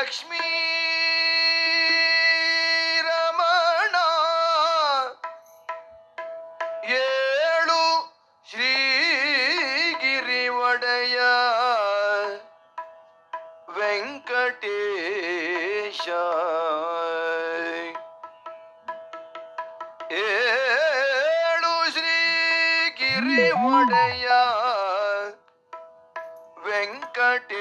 ಲಕ್ಷ್ಮೀ ರಮಣ. ಏಳು ಶ್ರೀಗಿರಿ ಒಡೆಯ ವೆಂಕಟೇಶ. ಏಳು ಶ್ರೀಗಿರಿ ಒಡೆಯ வெங்கடேஷாய்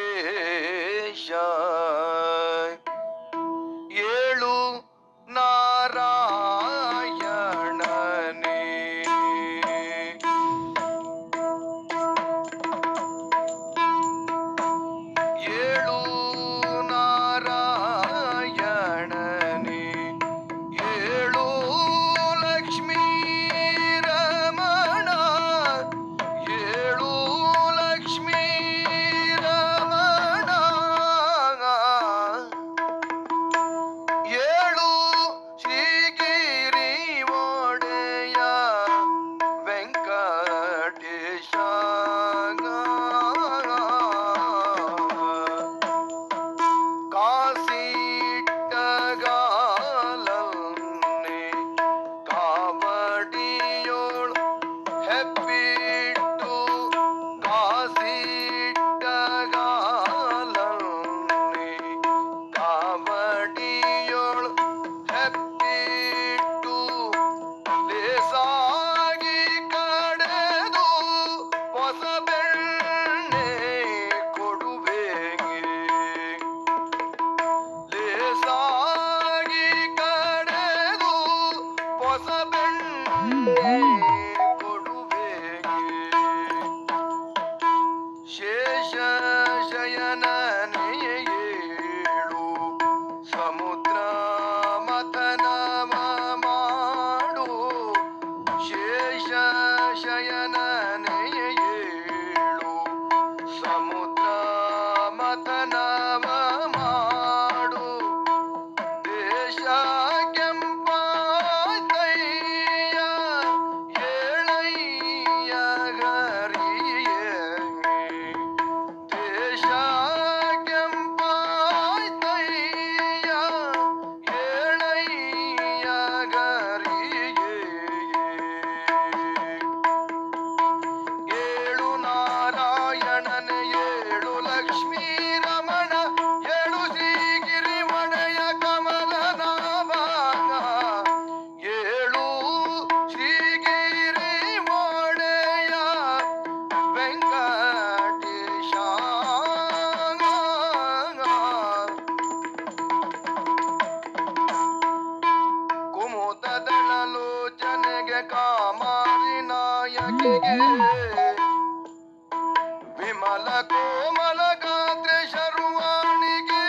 విమల కోమల గాత్రి శరువాణికి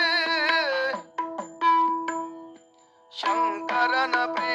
శంకరన ప్రియ